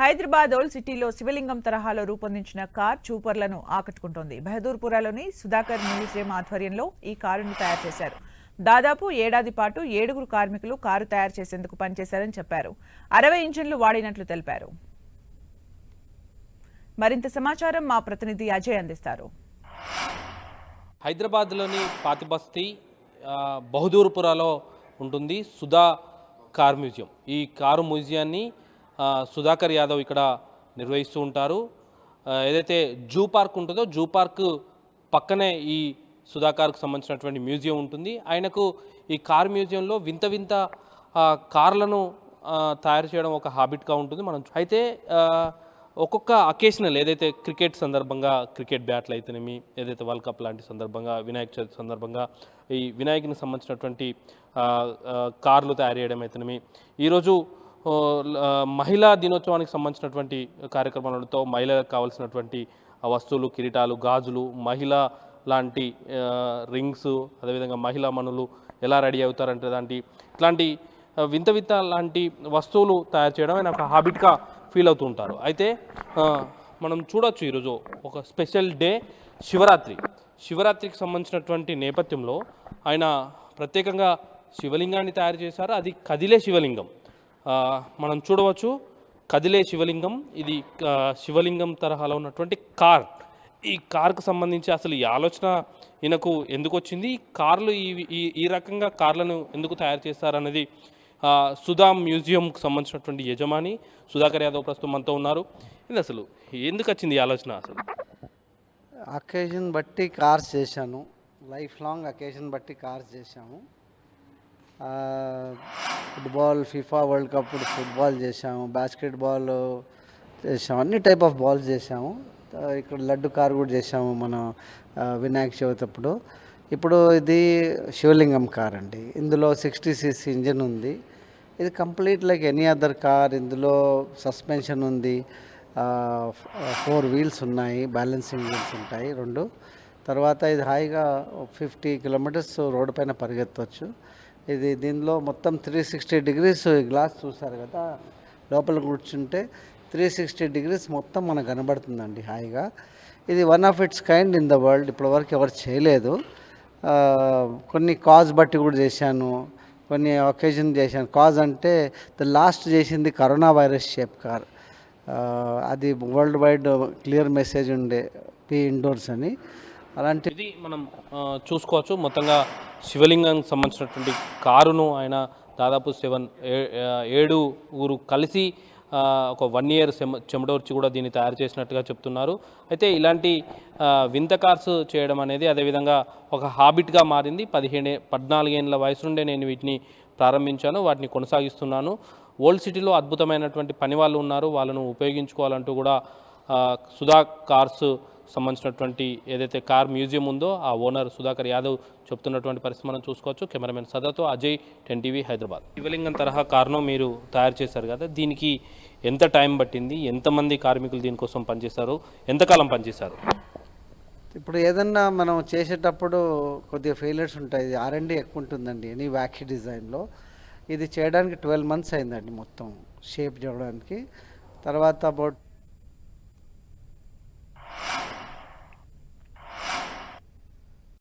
Hyderabad old సిటీలో శివలింగం తరహాలో రూపొందించిన కార్ చూపర్లను ఆకట్టుకుంటోంది. బహదూర్పురాలోని సుధాకర్ మ్యూజియం ఆధ్వర్యంలో ఈ కారును తయారు చేశారు. దాదాపు ఏడాది పాటు ఏడుగురు కార్మికులు కారు తయారు చేసేందుకు పనిచేశారని చెప్పారు. అరవై ఇంజన్లు వాడినట్లు తెలిపారు. మరింత సమాచారం మా ప్రతినిధి అజయ్ అందిస్తారు. హైదరాబాద్లోని పాతిబస్తీ బహుదూర్పురాలో బహదూర్పురాలో ఉంటుంది సుధా కార్ మ్యూజియం. ఈ కారు మ్యూజియాన్ని సుధాకర్ యాదవ్ ఇక్కడ నిర్వహిస్తూ ఉంటారు. ఏదైతే జూ పార్క్ ఉంటుందో జూ పార్క్ పక్కనే ఈ సుధాకర్కు సంబంధించినటువంటి మ్యూజియం ఉంటుంది. ఆయనకు ఈ కార్ మ్యూజియంలో వింత వింత కార్లను తయారు చేయడం ఒక హాబిట్గా ఉంటుంది. మనం అయితే ఒక్కొక్క అకేషనల్ ఏదైతే క్రికెట్ సందర్భంగా క్రికెట్ బ్యాట్లు అయితేనేమి ఏదైతే వరల్డ్ కప్ లాంటి సందర్భంగా వినాయక చవితి సందర్భంగా ఈ వినాయకునికి సంబంధించినటువంటి కార్లు తయారు చేయడం అయితేనేమి ఈరోజు మహిళా దినోత్సవానికి సంబంధించినటువంటి కార్యక్రమాలతో మహిళలకు కావాల్సినటువంటి ఆ వస్తువులు కిరీటాలు గాజులు మహిళ లాంటి రింగ్స్ అదేవిధంగా మహిళా మనులు ఎలా రెడీ అవుతారంటే దాంటి ఇట్లాంటి వింత వింత లాంటి వస్తువులు తయారు చేయడం ఆయన ఒక హాబిట్గా ఫీల్ అవుతూ ఉంటారు. అయితే మనం చూడొచ్చు ఈరోజు ఒక స్పెషల్ డే శివరాత్రి. శివరాత్రికి సంబంధించినటువంటి నేపథ్యంలో ఆయన ప్రత్యేకంగా శివలింగాన్ని తయారు చేశారు. అది కదిలే శివలింగం. మనం చూడవచ్చు కదిలే శివలింగం. ఇది శివలింగం తరహాలో ఉన్నటువంటి కార్. ఈ కార్కు సంబంధించి అసలు ఈ ఆలోచన ఈయనకు ఎందుకు వచ్చింది ఈ కార్లు ఈ ఈ రకంగా కార్లను ఎందుకు తయారు చేస్తారనేది సుధా మ్యూజియంకు సంబంధించినటువంటి యజమాని సుధాకర్ యాదవ్ ప్రస్తుతం మనతో ఉన్నారు. ఇది అసలు? ఎందుకు వచ్చింది ఈ ఆలోచన అసలు? అకేషన్ బట్టి కార్స్ చేశాను. లైఫ్ లాంగ్ అకేషన్ బట్టి కార్స్ చేశాము. Football FIFA world cup football చేశాము బాస్కెట్బాల్ చేసాము అన్ని టైప్ ఆఫ్ బాల్స్ చేసాము ఇక్కడ లడ్డు కార్ కూడా చేసాము మన వినాయక చవితి అప్పుడు. ఇప్పుడు ఇది శివలింగం కార్ అండి. ఇందులో సిక్స్టీ సీసీ ఇంజిన్ ఉంది. ఇది complete like any other car ఇందులో సస్పెన్షన్ ఉంది. ఫోర్ వీల్స్ ఉన్నాయి బ్యాలెన్సింగ్ వీల్స్ ఉంటాయి రెండు. తర్వాత ఇది హాయిగా ఫిఫ్టీ కిలోమీటర్స్ రోడ్డు పైన పరిగెత్తవచ్చు ఇది దీనిలో మొత్తం త్రీ సిక్స్టీ డిగ్రీస్ గ్లాస్ చూసారు కదా? లోపల కూర్చుంటే త్రీ సిక్స్టీ డిగ్రీస్ మొత్తం మనకు కనబడుతుందండి హాయిగా. ఇది one of its kind in the world ఇప్పటివరకు ఎవరు చేయలేదు. కొన్ని కాజ్ బట్టి కూడా చేశాను. కొన్ని ఒకేజన్ చేశాను. కాజ్ అంటే ద లాస్ట్ చేసింది కరోనా వైరస్ షేప్ కార్ అది వరల్డ్ వైడ్ క్లియర్ మెసేజ్ ఉండే పి ఇండోర్స్ అని. అలాంటి ఇది మనం చూసుకోవచ్చు. మొత్తంగా శివలింగానికి సంబంధించినటువంటి కారును ఆయన దాదాపు సెవెన్ ఏడు ఊరు కలిసి ఒక వన్ ఇయర్ చెమడోర్చి కూడా దీన్ని తయారు చేసినట్టుగా చెప్తున్నారు. అయితే ఇలాంటి వింత కార్స్ చేయడం అనేది అదేవిధంగా ఒక హాబిట్గా మారింది. పదిహేను పద్నాలుగేళ్ళ వయసు నుండే నేను వీటిని ప్రారంభించాను వాటిని కొనసాగిస్తున్నాను. ఓల్డ్ సిటీలో అద్భుతమైనటువంటి పని వాళ్ళు ఉన్నారు. వాళ్ళను ఉపయోగించుకోవాలంటూ కూడా సుధా కార్స్ సంబంధించినటువంటి ఏదైతే కార్ మ్యూజియం ఉందో ఆ ఓనర్ సుధాకర్ యాదవ్ చెప్తున్నటువంటి పరిస్థితి మనం చూసుకోవచ్చు. కెమెరామెన్ సదాతో అజయ్ టెన్ టీవీ హైదరాబాద్. శివలింగం తరహా కార్ను మీరు తయారు చేశారు కదా దీనికి ఎంత టైం పట్టింది? ఎంతమంది కార్మికులు దీనికోసం పనిచేశారు? ఎంతకాలం పనిచేశారు? ఇప్పుడు ఏదన్నా మనం చేసేటప్పుడు కొద్దిగా ఫెయిలియర్స్ ఉంటాయి. ఆర్ అండ్ ఎక్కువ ఉంటుందండి ఎనీ వ్యాక్సీ డిజైన్లో ఇది చేయడానికి ట్వెల్వ్ మంత్స్ అయిందండి మొత్తం షేప్ చేయడానికి తర్వాత అబౌట్